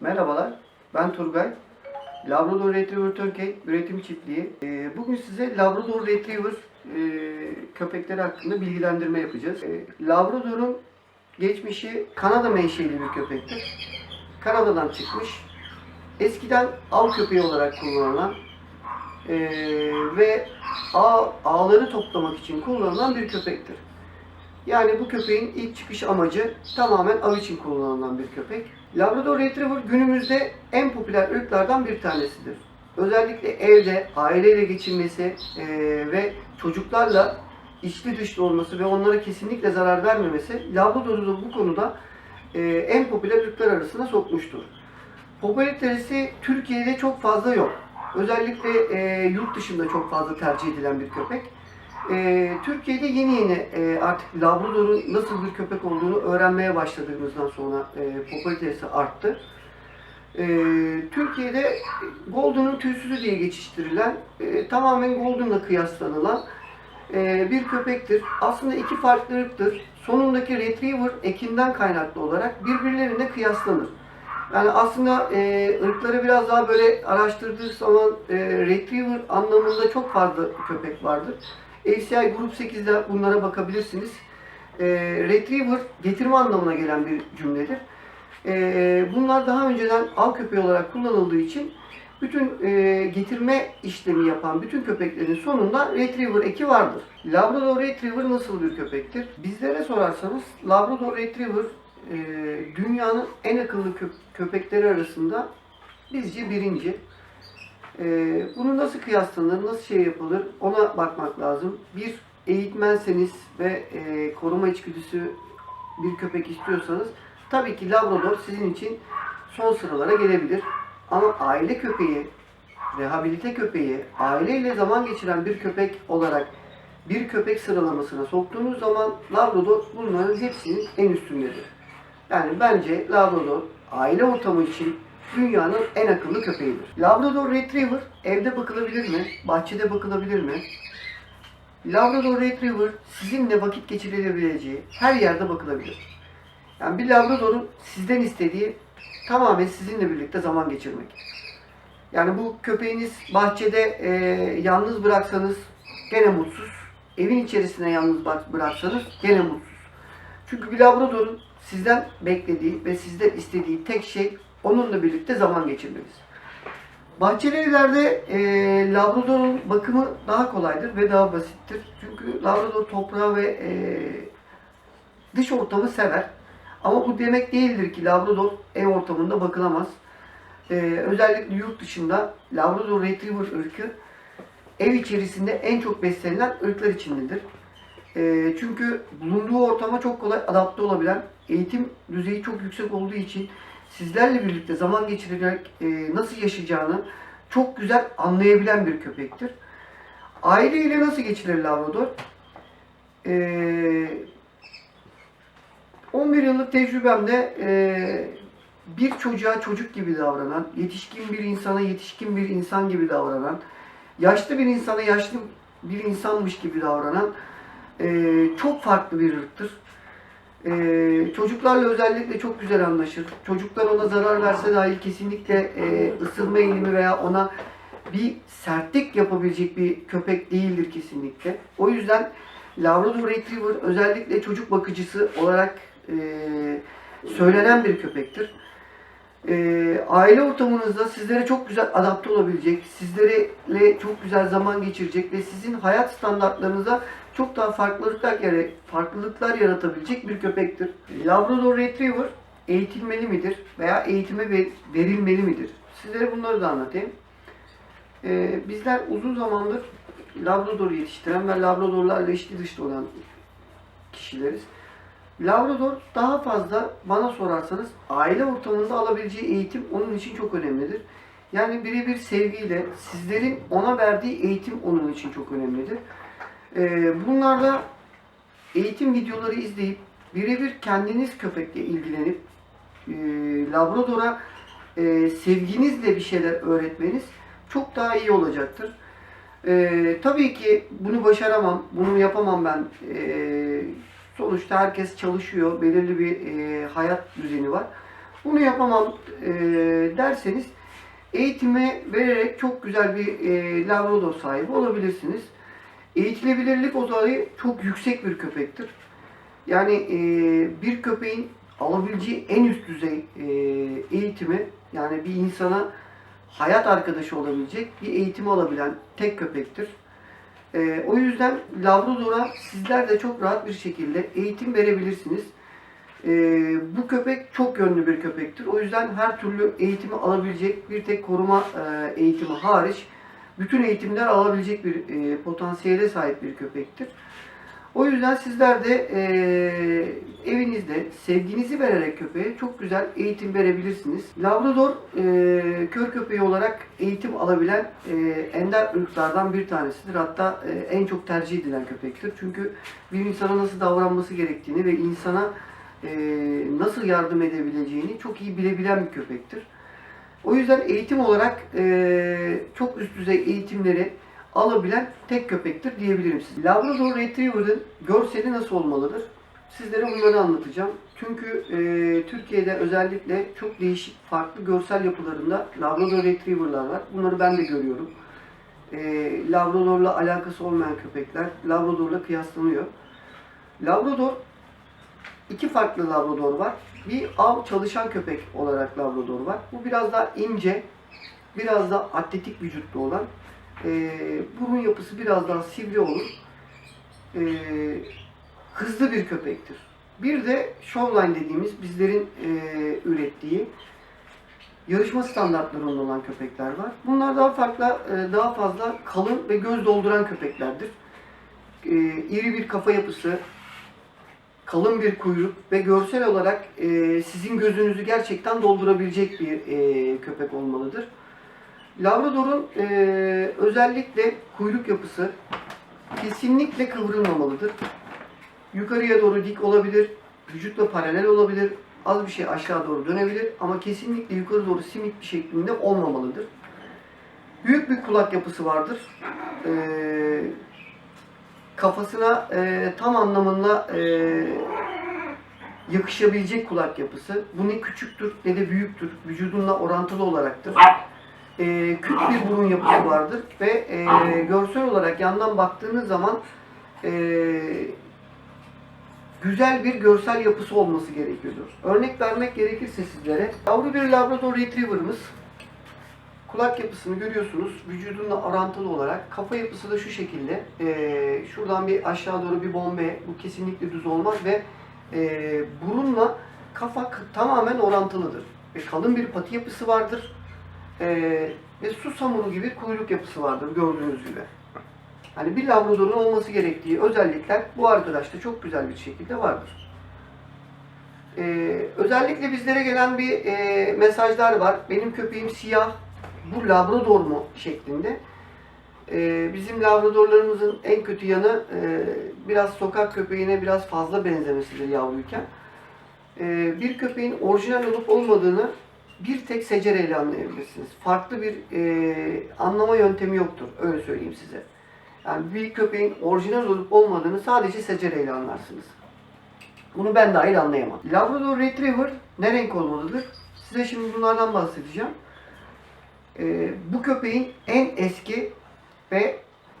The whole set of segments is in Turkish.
Merhabalar, ben Turgay. Labrador Retriever Turkey Üretim Çiftliği. Ee, Bugün size Labrador Retriever e, köpekleri hakkında bilgilendirme yapacağız. Ee, Labrador'un geçmişi Kanada menşeli bir köpektir. Kanada'dan çıkmış. Eskiden av köpeği olarak kullanılan e, ve ağ, ağları toplamak için kullanılan bir köpektir. Yani bu köpeğin ilk çıkış amacı tamamen av için kullanılan bir köpek. Labrador Retriever günümüzde en popüler ırklardan bir tanesidir. Özellikle evde aileyle geçirmesi eee, ve çocuklarla içli dışlı olması ve onlara kesinlikle zarar vermemesi Labrador'u bu konuda eee, en popüler ırklar arasına sokmuştur. Popülaritesi Türkiye'de çok fazla yok. Özellikle eee, yurt dışında çok fazla tercih edilen bir köpek. Ee, Türkiye'de yeni yeni e, artık Labrador'un nasıl bir köpek olduğunu öğrenmeye başladığımızdan sonra e, popülaritesi arttı. Ee, Türkiye'de Golden'ın tüysüzü diye geçiştirilen, e, tamamen Golden'la kıyaslanılan e, bir köpektir. Aslında iki farklı ırktır. Sonundaki Retriever ekinden kaynaklı olarak birbirlerine kıyaslanır. Yani aslında e, ırkları biraz daha böyle araştırdığı zaman e, Retriever anlamında çok fazla köpek vardır. ACI Grup 8'de bunlara bakabilirsiniz. E, retriever getirme anlamına gelen bir cümledir. E, bunlar daha önceden av köpeği olarak kullanıldığı için bütün e, getirme işlemi yapan bütün köpeklerin sonunda Retriever eki vardır. Labrador Retriever nasıl bir köpektir? Bizlere sorarsanız Labrador Retriever e, dünyanın en akıllı kö- köpekleri arasında bizce birinci. Ee, bunu nasıl kıyaslanır, nasıl şey yapılır ona bakmak lazım. Bir eğitmenseniz ve e, koruma içgüdüsü bir köpek istiyorsanız tabii ki Labrador sizin için son sıralara gelebilir. Ama aile köpeği, rehabilite köpeği, aileyle zaman geçiren bir köpek olarak bir köpek sıralamasına soktuğunuz zaman Labrador bunların hepsinin en üstündedir. Yani bence Labrador aile ortamı için dünyanın en akıllı köpeğidir. Labrador Retriever evde bakılabilir mi? Bahçede bakılabilir mi? Labrador Retriever sizinle vakit geçirilebileceği her yerde bakılabilir. Yani bir Labrador'un sizden istediği tamamen sizinle birlikte zaman geçirmek. Yani bu köpeğiniz bahçede e, yalnız bıraksanız gene mutsuz. Evin içerisine yalnız bırak- bıraksanız gene mutsuz. Çünkü bir Labrador'un sizden beklediği ve sizden istediği tek şey onunla birlikte zaman geçirmeniz. Bahçeli evlerde e, Labrador'un bakımı daha kolaydır ve daha basittir. Çünkü Labrador toprağı ve e, dış ortamı sever. Ama bu demek değildir ki Labrador ev ortamında bakılamaz. E, özellikle yurt dışında Labrador Retriever ırkı ev içerisinde en çok beslenilen ırklar içindedir. E, çünkü bulunduğu ortama çok kolay adapte olabilen, eğitim düzeyi çok yüksek olduğu için sizlerle birlikte zaman geçirerek e, nasıl yaşayacağını çok güzel anlayabilen bir köpektir. Aileyle nasıl geçirir Labrador? E, 11 yıllık tecrübemde e, bir çocuğa çocuk gibi davranan, yetişkin bir insana yetişkin bir insan gibi davranan, yaşlı bir insana yaşlı bir insanmış gibi davranan e, çok farklı bir ırktır. E, çocuklarla özellikle çok güzel anlaşır. Çocuklar ona zarar verse dahi kesinlikle e, ısırma eğilimi veya ona bir sertlik yapabilecek bir köpek değildir kesinlikle. O yüzden Labrador Retriever özellikle çocuk bakıcısı olarak e, söylenen bir köpektir. E, aile ortamınızda sizlere çok güzel adapte olabilecek, sizlerle çok güzel zaman geçirecek ve sizin hayat standartlarınıza çok daha farklılıklar, yara- farklılıklar yaratabilecek bir köpektir. Labrador Retriever eğitilmeli midir veya eğitime ver- verilmeli midir? Sizlere bunları da anlatayım. Ee, bizler uzun zamandır Labrador yetiştiren ve Labradorlarla içli dışlı olan kişileriz. Labrador daha fazla bana sorarsanız aile ortamında alabileceği eğitim onun için çok önemlidir. Yani birebir sevgiyle sizlerin ona verdiği eğitim onun için çok önemlidir. Ee, bunlarda eğitim videoları izleyip birebir kendiniz köpekle ilgilenip e, Labrador'a e, sevginizle bir şeyler öğretmeniz çok daha iyi olacaktır. E, tabii ki bunu başaramam, bunu yapamam ben. E, sonuçta herkes çalışıyor, belirli bir e, hayat düzeni var. Bunu yapamam e, derseniz eğitime vererek çok güzel bir e, Labrador sahibi olabilirsiniz. Eğitilebilirlik olayı çok yüksek bir köpektir. Yani e, bir köpeğin alabileceği en üst düzey e, eğitimi yani bir insana hayat arkadaşı olabilecek bir eğitimi alabilen tek köpektir. E, o yüzden Labrador'a sizler de çok rahat bir şekilde eğitim verebilirsiniz. E, bu köpek çok yönlü bir köpektir. O yüzden her türlü eğitimi alabilecek bir tek koruma e, eğitimi hariç bütün eğitimler alabilecek bir e, potansiyele sahip bir köpektir. O yüzden sizler de e, evinizde sevginizi vererek köpeğe çok güzel eğitim verebilirsiniz. Labrador e, kör köpeği olarak eğitim alabilen e, ender ırklardan bir tanesidir. Hatta e, en çok tercih edilen köpektir. Çünkü bir insana nasıl davranması gerektiğini ve insana e, nasıl yardım edebileceğini çok iyi bilebilen bir köpektir. O yüzden eğitim olarak e, çok üst düzey eğitimleri alabilen tek köpektir diyebilirim size. Labrador Retriever'ın görseli nasıl olmalıdır? Sizlere bunları anlatacağım. Çünkü e, Türkiye'de özellikle çok değişik farklı görsel yapılarında Labrador Retriever'lar var. Bunları ben de görüyorum. E, Labrador'la alakası olmayan köpekler Labrador'la kıyaslanıyor. Labrador iki farklı Labrador var. Bir av çalışan köpek olarak Labrador var. Bu biraz daha ince, biraz da atletik vücutlu olan. E, burun yapısı biraz daha sivri olur. E, hızlı bir köpektir. Bir de Showline dediğimiz bizlerin e, ürettiği yarışma standartlarında olan köpekler var. Bunlar daha farklı, e, daha fazla kalın ve göz dolduran köpeklerdir. E, iri bir kafa yapısı, kalın bir kuyruk ve görsel olarak e, sizin gözünüzü gerçekten doldurabilecek bir e, köpek olmalıdır. Labrador'un e, özellikle kuyruk yapısı kesinlikle kıvrılmamalıdır. Yukarıya doğru dik olabilir, vücutla paralel olabilir, az bir şey aşağı doğru dönebilir ama kesinlikle yukarı doğru simit bir şeklinde olmamalıdır. Büyük bir kulak yapısı vardır. E, kafasına e, tam anlamında e, yakışabilecek kulak yapısı. Bu ne küçüktür ne de büyüktür. Vücudunla orantılı olaraktır. E, küt bir burun yapısı vardır ve e, görsel olarak yandan baktığınız zaman e, güzel bir görsel yapısı olması gerekiyordur. Örnek vermek gerekirse sizlere, yavru bir Labrador Retriever'ımız kulak yapısını görüyorsunuz. Vücudunla orantılı olarak. Kafa yapısı da şu şekilde. Ee, şuradan bir aşağı doğru bir bombe. Bu kesinlikle düz olmaz ve e, burunla kafa tamamen orantılıdır. Ve kalın bir pati yapısı vardır. Ee, ve su samuru gibi kuyruk yapısı vardır gördüğünüz gibi. Hani bir Labrador'un olması gerektiği özellikler bu arkadaşta çok güzel bir şekilde vardır. Ee, özellikle bizlere gelen bir e, mesajlar var. Benim köpeğim siyah, bu Labrador mu şeklinde. Ee, bizim Labradorlarımızın en kötü yanı e, biraz sokak köpeğine biraz fazla benzemesidir yavruyken. Ee, bir köpeğin orijinal olup olmadığını bir tek secereyle anlayabilirsiniz. Farklı bir e, anlama yöntemi yoktur. Öyle söyleyeyim size. Yani bir köpeğin orijinal olup olmadığını sadece secereyle anlarsınız. Bunu ben dahil anlayamam. Labrador Retriever ne renk olmalıdır? Size şimdi bunlardan bahsedeceğim. Ee, bu köpeğin en eski ve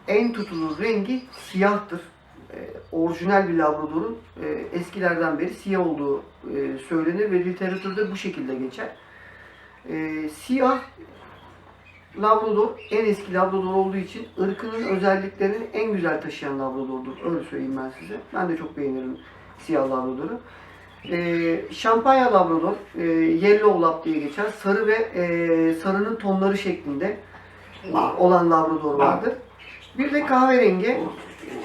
en tutulur rengi siyahtır. Ee, orijinal bir Labrador'un e, eskilerden beri siyah olduğu e, söylenir ve literatürde bu şekilde geçer. Ee, siyah Labrador en eski Labrador olduğu için ırkının özelliklerini en güzel taşıyan Labrador'dur. Öyle söyleyeyim ben size. Ben de çok beğenirim siyah Labrador'u. Ee, Şampanya Labrador, e, Yellow Lab diye geçer. Sarı ve e, sarının tonları şeklinde olan Labrador vardır. Bir de kahverengi,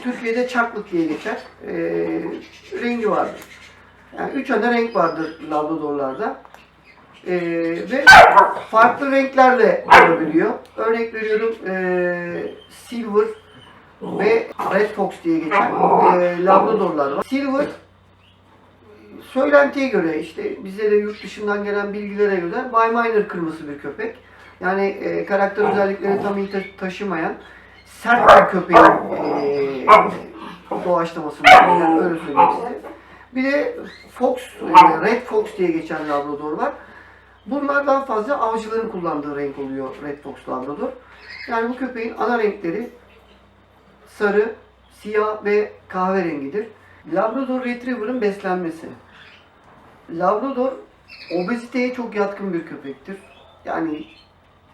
Türkiye'de çaklık diye geçer. E, rengi vardır. Yani üç ana renk vardır Labradorlarda. E, ve farklı renklerle olabiliyor. Örnek veriyorum e, Silver ve Red Fox diye geçen e, Labradorlar var. Silver söylentiye göre işte bize de yurt dışından gelen bilgilere göre Weimaraner kırmızı bir köpek. Yani e, karakter özelliklerini tam iyi ta- taşımayan sert bir köpeğin e, doğaçlamasını yani öyle söyleyeyim size. Bir de Fox, e, Red Fox diye geçen Labrador var. Bunlar daha fazla avcıların kullandığı renk oluyor Red Fox Labrador. Yani bu köpeğin ana renkleri sarı, siyah ve kahverengidir. Labrador Retriever'ın beslenmesi. Labrador obeziteye çok yatkın bir köpektir. Yani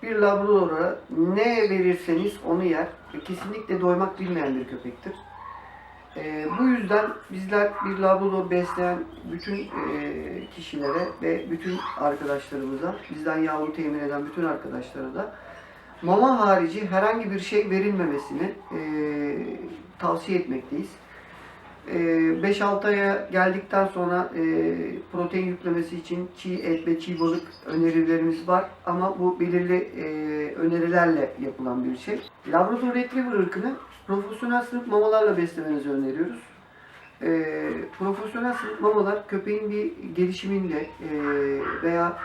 bir Labrador'a ne verirseniz onu yer kesinlikle doymak bilmeyen bir köpektir. Ee, bu yüzden bizler bir Labrador besleyen bütün e, kişilere ve bütün arkadaşlarımıza, bizden yavru temin eden bütün arkadaşlara da mama harici herhangi bir şey verilmemesini e, tavsiye etmekteyiz. E, 5-6 aya geldikten sonra e, protein yüklemesi için çiğ et ve çiğ balık önerilerimiz var ama bu belirli e, önerilerle yapılan bir şey. Labrador Retriever ırkını profesyonel sınıf mamalarla beslemenizi öneriyoruz. E, profesyonel sınıf mamalar köpeğin bir gelişiminde e, veya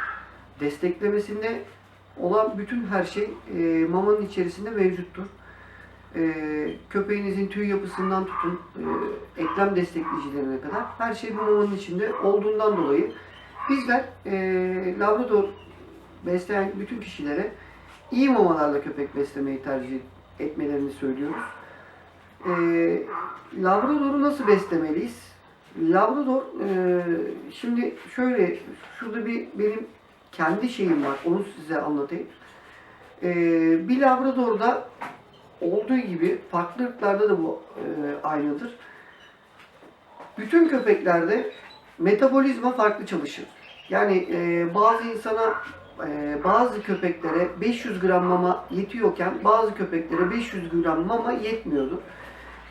desteklemesinde olan bütün her şey mamanın içerisinde mevcuttur. E, köpeğinizin tüy yapısından tutun e, eklem destekleyicilerine kadar her şey bu mamanın içinde olduğundan dolayı bizler e, Labrador besleyen bütün kişilere iyi mamalarla köpek beslemeyi tercih etmelerini söylüyoruz. E, Labrador'u nasıl beslemeliyiz? Labrador e, şimdi şöyle şurada bir benim kendi şeyim var. Onu size anlatayım. E, bir Labrador'da olduğu gibi farklı ırklarda da bu e, aynıdır. Bütün köpeklerde metabolizma farklı çalışır. Yani e, bazı insana e, bazı köpeklere 500 gram mama yetiyorken bazı köpeklere 500 gram mama yetmiyordu.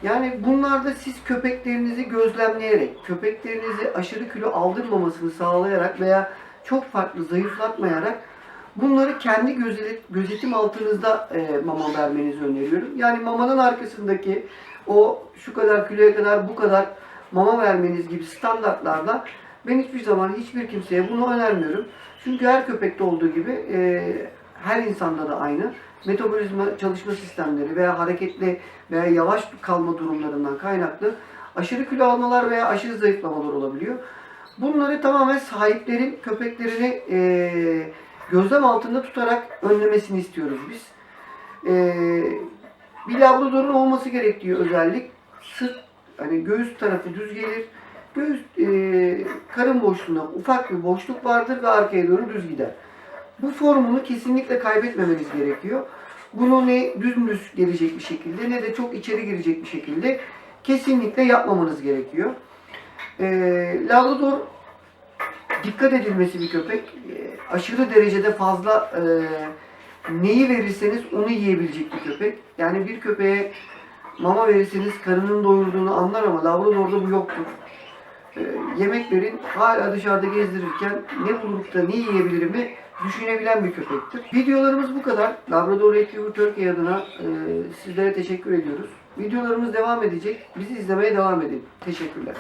Yani bunlarda siz köpeklerinizi gözlemleyerek, köpeklerinizi aşırı kilo aldırmamasını sağlayarak veya çok farklı zayıflatmayarak bunları kendi gözet- gözetim altınızda e, mama vermenizi öneriyorum. Yani mamanın arkasındaki o şu kadar kiloya kadar bu kadar mama vermeniz gibi standartlarda ben hiçbir zaman hiçbir kimseye bunu önermiyorum. Çünkü her köpekte olduğu gibi e, her insanda da aynı metabolizma çalışma sistemleri veya hareketli veya yavaş kalma durumlarından kaynaklı aşırı kilo almalar veya aşırı zayıflamalar olabiliyor. Bunları tamamen sahiplerin köpeklerini e, gözlem altında tutarak önlemesini istiyoruz biz. E, bir labradorun olması gerektiği özellik sırt, hani göğüs tarafı düz gelir. Göğüs, e, karın boşluğunda ufak bir boşluk vardır ve arkaya doğru düz gider. Bu formunu kesinlikle kaybetmemeniz gerekiyor. Bunu ne dümdüz gelecek bir şekilde ne de çok içeri girecek bir şekilde kesinlikle yapmamanız gerekiyor. E, Labrador dikkat edilmesi bir köpek. E, aşırı derecede fazla e, neyi verirseniz onu yiyebilecek bir köpek. Yani bir köpeğe mama verirseniz karının doyurduğunu anlar ama Labrador'da bu yoktur. E, yemek verin hala dışarıda gezdirirken ne bulup da ne yiyebilirimi düşünebilen bir köpektir. Videolarımız bu kadar. Labrador Retriever Turkey adına e, sizlere teşekkür ediyoruz. Videolarımız devam edecek. Bizi izlemeye devam edin. Teşekkürler.